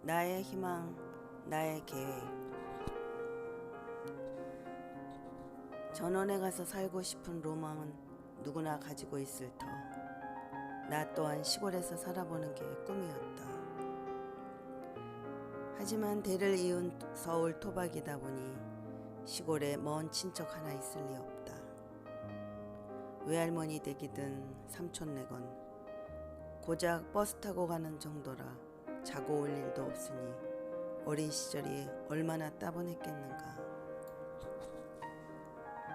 나의 희망, 나의 계획. 전원에 가서 살고 싶은 로망은 누구나 가지고 있을 터. 나 또한 시골에서 살아보는 게 꿈이었다. 하지만 대를 이은 서울 토박이다 보니 시골에 먼 친척 하나 있을 리 없다. 외할머니 댁이든 삼촌네건 고작 버스 타고 가는 정도라 자고 올 일도 없으니 어린 시절이 얼마나 따분했겠는가.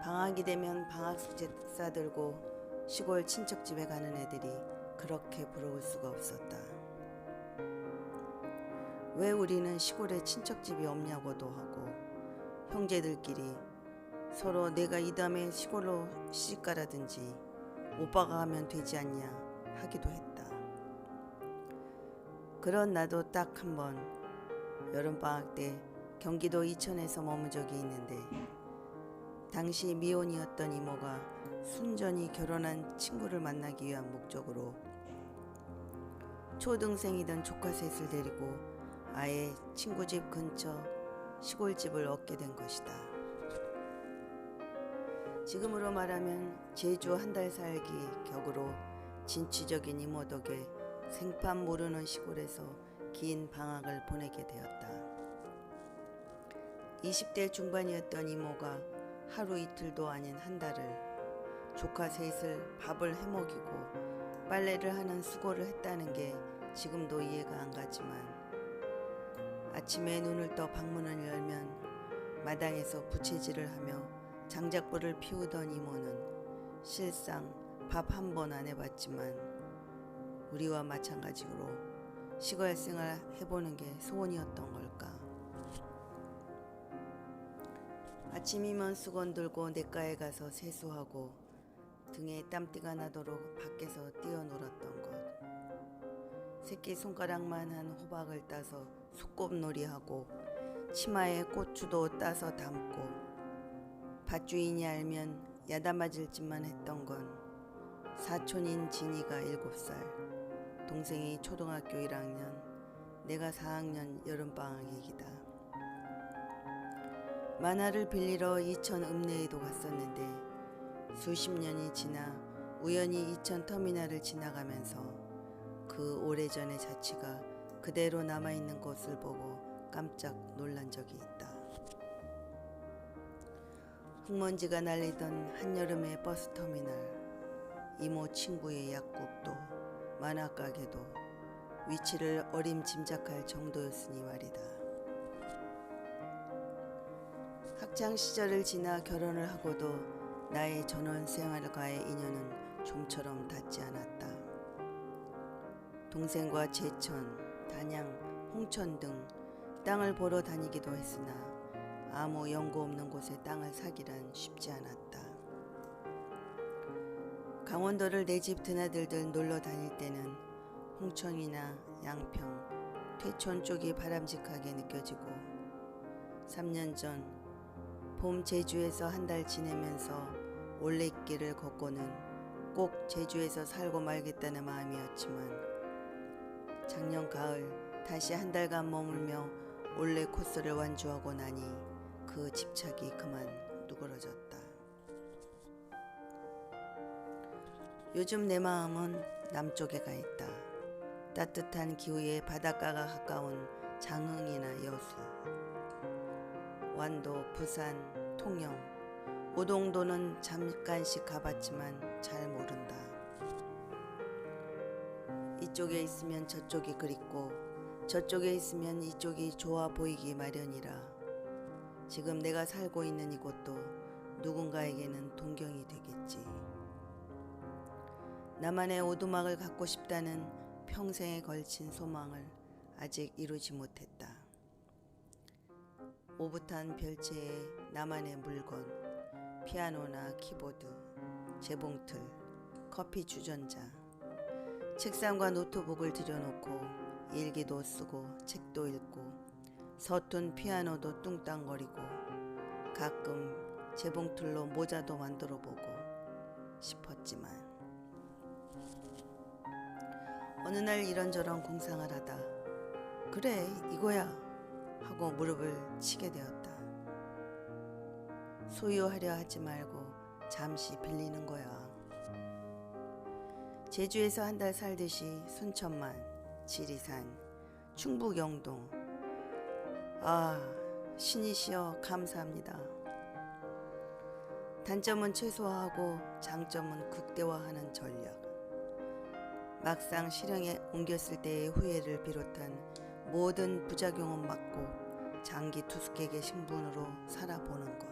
방학이 되면 방학 숙제 싸들고 시골 친척 집에 가는 애들이 그렇게 부러울 수가 없었다. 왜 우리는 시골에 친척집이 없냐고도 하고 형제들끼리 서로 내가 이 다음에 시골로 시집 가라든지 오빠가 가면 되지 않냐 하기도 했다. 그런 나도 딱 한 번 여름방학 때 경기도 이천에서 머문 적이 있는데 당시 미혼이었던 이모가 순전히 결혼한 친구를 만나기 위한 목적으로 초등생이던 조카 셋을 데리고 아예 친구 집 근처 시골집을 얻게 된 것이다. 지금으로 말하면 제주 한 달 살기 격으로 진취적인 이모 덕에 생판 모르는 시골에서 긴 방학을 보내게 되었다. 20대 중반이었던 이모가 하루 이틀도 아닌 한 달을 조카 셋을 밥을 해먹이고 빨래를 하는 수고를 했다는 게 지금도 이해가 안 가지만 아침에 눈을 떠 방문을 열면 마당에서 부채질을 하며 장작불을 피우던 이모는 실상 밥 한 번 안 해봤지만 우리와 마찬가지로 시골 생활 해보는 게 소원이었던 걸까. 아침이면 수건 들고 냇가에 가서 세수하고 등에 땀띠가 나도록 밖에서 것. 새끼 손가락만한 호박을 따서 소꿉놀이하고 치마에 고추도 따서 담고 밭주인이 알면 야단 맞을 짓만 했던 건 사촌인 진이가 일곱 살 동생이 초등학교 1학년, 내가 4학년 여름방학 얘기다. 만화를 빌리러 이천 읍내에도 갔었는데 수십 년이 지나 우연히 이천 터미널을 지나가면서 그 오래전의 자취가 그대로 남아있는 것을 보고 깜짝 놀란 적이 있다. 흙먼지가 날리던 한여름의 버스터미널 이모 친구의 약국도 만화가게도 위치를 어림짐작할 정도였으니 말이다. 학창 시절을 지나 결혼을 하고도 나의 전원 생활과의 인연은 좀처럼 닿지 않았다. 동생과 제천, 단양, 홍천 등 땅을 보러 다니기도 했으나 아무 연고 없는 곳에 땅을 사기란 쉽지 않았다. 강원도를 내 집 드나들들 놀러 다닐 때는 홍천이나 양평, 퇴촌 쪽이 바람직하게 느껴지고 3년 전 봄 제주에서 한 달 지내면서 올레길을 걷고는 꼭 제주에서 살고 말겠다는 마음이었지만 작년 가을 다시 한 달간 머물며 올레 코스를 완주하고 나니 그 집착이 그만 누그러졌다. 요즘 내 마음은 남쪽에 가 있다. 따뜻한 기후에 바닷가가 가까운 장흥이나 여수, 완도, 부산, 통영, 오동도는 잠깐씩 가봤지만 잘 모른다. 이쪽에 있으면 저쪽이 그립고 저쪽에 있으면 이쪽이 좋아 보이기 마련이라 지금 내가 살고 있는 이곳도 누군가에게는 동경이 되겠지. 나만의 오두막을 갖고 싶다는 평생에 걸친 소망을 아직 이루지 못했다. 오붓한 별채에 나만의 물건, 피아노나 키보드, 재봉틀, 커피 주전자, 책상과 노트북을 들여놓고 일기도 쓰고 책도 읽고 서툰 피아노도 뚱땅거리고 가끔 재봉틀로 모자도 만들어 보고 싶었지만 어느 날 이런저런 공상을 하다 그래 이거야 하고 무릎을 치게 되었다. 소유하려 하지 말고 잠시 빌리는 거야. 제주에서 한 달 살듯이 순천만, 지리산, 충북 영동. 아, 신이시여 감사합니다. 단점은 최소화하고 장점은 극대화하는 전략. 막상 실행에 옮겼을 때의 후회를 비롯한 모든 부작용은 막고 장기 투숙객의 신분으로 살아보는 것.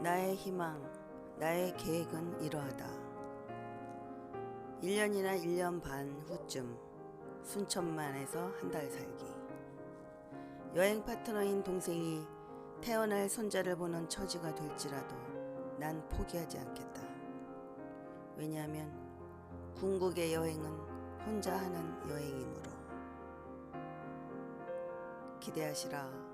나의 희망, 나의 계획은 이러하다. 1년이나 1년 반 후쯤 순천만에서 한 달 살기. 여행 파트너인 동생이 태어날 손자를 보는 처지가 될지라도 난 포기하지 않겠다. 왜냐하면 궁극의 여행은 혼자 하는 여행이므로. 기대하시라.